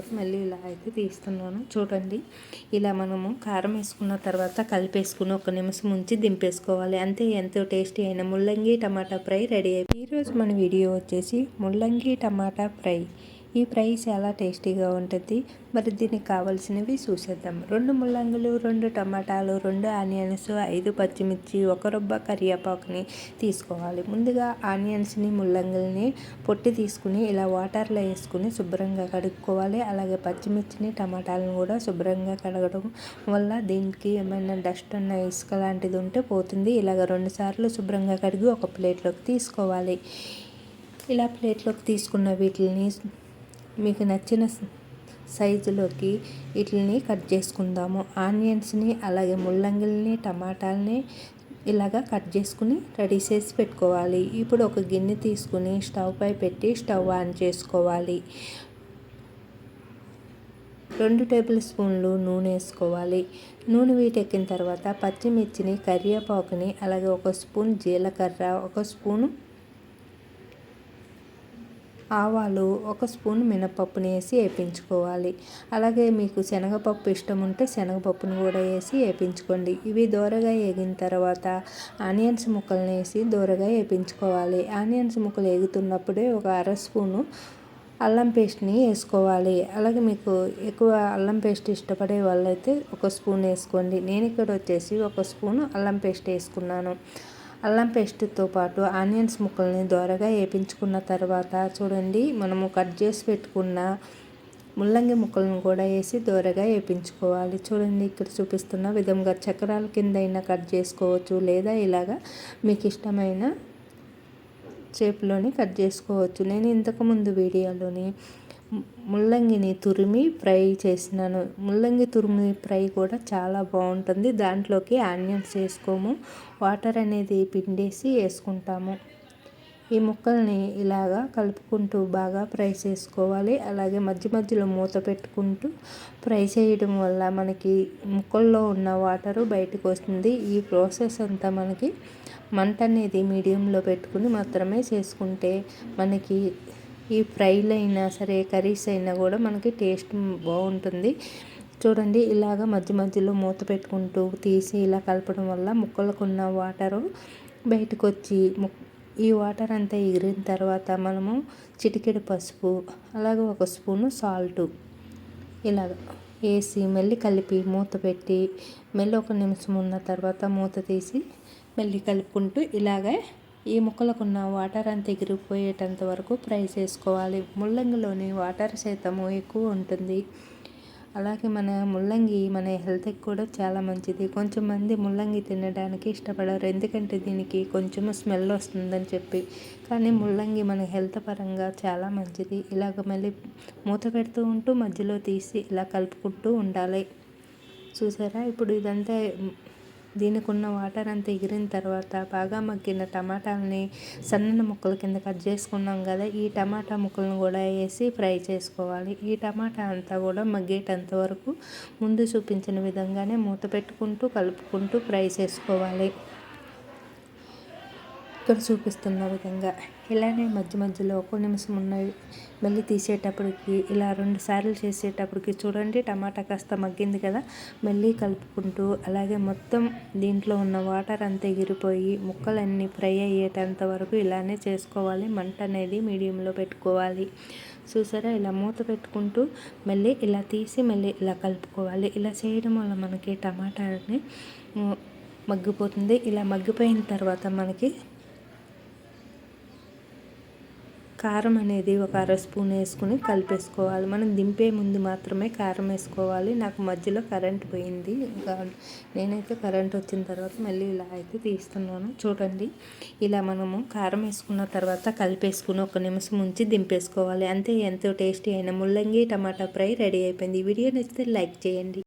తర్వాత మళ్ళీ ఇలా అయితే తీస్తున్నాను. చూడండి ఇలా మనము కారం వేసుకున్న తర్వాత కలిపేసుకుని ఒక నిమిషం ఉంచి దింపేసుకోవాలి. అంతే ఎంతో టేస్టీ అయిన ముల్లంగి టమాటా ఫ్రై రెడీ అయిపోయి ఈరోజు మన వీడియో వచ్చేసి ముల్లంగి టమాటా ఫ్రై. ఈ ఫ్రై చాలా టేస్టీగా ఉంటుంది. మరి దీనికి కావాల్సినవి చూసేద్దాం. రెండు ముల్లంగులు రెండు టమాటాలు రెండు ఆనియన్స్ ఐదు పచ్చిమిర్చి ఒక రొబ్బ కరివేపాకుని తీసుకోవాలి. ముందుగా ఆనియన్స్ని ముల్లంగుల్ని పొట్టి తీసుకుని ఇలా వాటర్లో వేసుకుని శుభ్రంగా కడుక్కోవాలి. అలాగే పచ్చిమిర్చిని టమాటాలను కూడా శుభ్రంగా కడగడం వల్ల దీనికి ఏమైనా డస్ట్ ఉన్న ఇసుక లాంటిది ఉంటే పోతుంది. ఇలాగ రెండు సార్లు శుభ్రంగా కడిగి ఒక ప్లేట్లోకి తీసుకోవాలి. ఇలా ప్లేట్లోకి తీసుకున్న వీటిని మీకు నచ్చిన సైజులోకి వీటిని కట్ చేసుకుందాము. ఆనియన్స్ని అలాగే ముల్లంగిల్ని టమాటాలని ఇలాగా కట్ చేసుకుని రెడీ చేసి పెట్టుకోవాలి. ఇప్పుడు ఒక గిన్నె తీసుకుని స్టవ్ పై పెట్టి స్టవ్ ఆన్ చేసుకోవాలి. రెండు టేబుల్ స్పూన్లు నూనె వేసుకోవాలి. నూనె వీటెక్కిన తర్వాత పచ్చిమిర్చిని కరివేపాకుని అలాగే ఒక స్పూన్ జీలకర్ర ఒక స్పూను ఆవాలు ఒక స్పూన్ మినపప్పుని వేసి వేపించుకోవాలి. అలాగే మీకు శనగపప్పు ఇష్టం ఉంటే శనగపప్పును కూడా వేసి వేపించుకోండి. ఇవి దూరగా వేగిన తర్వాత ఆనియన్స్ ముక్కలను వేసి దూరగా వేపించుకోవాలి. ఆనియన్స్ ముక్కలు వేగుతున్నప్పుడే ఒక అర స్పూను అల్లం పేస్ట్ని వేసుకోవాలి. అలాగే మీకు ఎక్కువ అల్లం పేస్ట్ ఇష్టపడే వాళ్ళైతే ఒక స్పూన్ వేసుకోండి. నేను ఇక్కడ వచ్చేసి ఒక స్పూను అల్లం పేస్ట్ వేసుకున్నాను. అల్లం పేస్ట్తో పాటు ఆనియన్స్ ముక్కల్ని దోరగా వేపించుకున్న తర్వాత చూడండి మనము కట్ చేసి పెట్టుకున్న ముల్లంగి ముక్కలను కూడా వేసి దోరగా వేపించుకోవాలి చూడండి ఇక్కడ చూపిస్తున్న విధంగా చక్రాల కింద అయినా కట్ చేసుకోవచ్చు లేదా ఇలాగా మీకు ఇష్టమైన షేప్లోని కట్ చేసుకోవచ్చు. నేను ఇంతకుముందు వీడియోలోని ముల్లంగిని తురిమి ఫ్రై చేసినాను. ముల్లంగి తురిమి ఫ్రై కూడా చాలా బాగుంటుంది. దాంట్లోకి ఆనియన్స్ వేసుకోము. వాటర్ అనేది పిండేసి వేసుకుంటాము. ఈ ముక్కల్ని ఇలాగా కలుపుకుంటూ బాగా ఫ్రై చేసుకోవాలి. అలాగే మధ్య మధ్యలో మూత పెట్టుకుంటూ ఫ్రై చేయడం వల్ల మనకి ముక్కల్లో ఉన్న వాటరు బయటకు వస్తుంది. ఈ ప్రాసెస్ అంతా మనకి మంట అనేది మీడియంలో పెట్టుకుని మాత్రమే చేసుకుంటే మనకి ఈ ఫ్రైలు అయినా సరే కర్రీస్ అయినా కూడా మనకి టేస్ట్ బాగుంటుంది. చూడండి ఇలాగ మధ్య మధ్యలో మూత పెట్టుకుంటూ తీసి ఇలా కలపడం వల్ల ముక్కలకు ఉన్న వాటరు బయటకు వచ్చి ఈ వాటర్ అంతా ఎగిరిన తర్వాత మనము చిటికెడు పసుపు అలాగే ఒక స్పూను సాల్టు ఇలాగ వేసి మళ్ళీ కలిపి మూత పెట్టి మళ్ళీ ఒక నిమిషం ఉన్న తర్వాత మూత తీసి మళ్ళీ కలుపుకుంటూ ఇలాగే ఈ ముక్కలకు ఉన్న వాటర్ అంతా ఎగిరిపోయేటంత వరకు ఫ్రై చేసుకోవాలి. ముల్లంగిలోని వాటర్ శాతము ఎక్కువ ఉంటుంది. అలాగే మన ముల్లంగి మన హెల్త్కి కూడా చాలా మంచిది. కొంచెం మంది ముల్లంగి తినడానికి ఇష్టపడరు. ఎందుకంటే దీనికి కొంచెం స్మెల్ వస్తుందని చెప్పి. కానీ ముల్లంగి మన హెల్త్ పరంగా చాలా మంచిది. ఇలాగ మళ్ళీ మూత పెడుతూ ఉంటూ మధ్యలో తీసి ఇలా కలుపుకుంటూ ఉండాలి. చూసారా? ఇప్పుడు ఇదంతా దీనికి ఉన్న వాటర్ అంతా ఎగిరిన తర్వాత బాగా మగ్గిన టమాటాలని సన్నని ముక్కల కింద కట్ చేసుకున్నాం కదా ఈ టమాటా ముక్కలను కూడా వేసి ఫ్రై చేసుకోవాలి. ఈ టమాటా అంతా కూడా మగ్గేటంత వరకు ముందు చూపించిన విధంగానే మూత పెట్టుకుంటూ కలుపుకుంటూ ఫ్రై చేసుకోవాలి. ఇక్కడ చూపిస్తున్న విధంగా ఇలానే మధ్య మధ్యలో ఒక నిమిషం ఉన్నవి మళ్ళీ తీసేటప్పటికి ఇలా రెండు సార్లు చేసేటప్పటికి చూడండి టమాటా కాస్త మగ్గింది కదా. మళ్ళీ కలుపుకుంటూ అలాగే మొత్తం దీంట్లో ఉన్న వాటర్ అంతా ఎగిరిపోయి ముక్కలన్నీ ఫ్రై అయ్యేటంత వరకు ఇలానే చేసుకోవాలి. మంట అనేది మీడియంలో పెట్టుకోవాలి. చూసారా? ఇలా మూత పెట్టుకుంటూ మళ్ళీ ఇలా తీసి మళ్ళీ ఇలా కలుపుకోవాలి. ఇలా చేయడం వల్ల మనకి టమాటాని మగ్గిపోతుంది. ఇలా మగ్గిపోయిన తర్వాత మనకి కారం అనేది ఒక అర స్పూన్ వేసుకుని కలిపేసుకోవాలి. మనం దింపే ముందు మాత్రమే కారం వేసుకోవాలి. నాకు మధ్యలో కరెంట్ పోయింది. ఇంకా నేనైతే కరెంట్ వచ్చిన తర్వాత మళ్ళీ ఇలా అయితే తీస్తున్నాను. చూడండి ఇలా మనము కారం వేసుకున్న తర్వాత కలిపేసుకుని ఒక నిమిషం ఉంచి దింపేసుకోవాలి. అంతే ఎంతో టేస్టీ అయిన ముల్లంగి టమాటా ఫ్రై రెడీ అయిపోయింది. ఈ వీడియో నచ్చితే లైక్ చేయండి.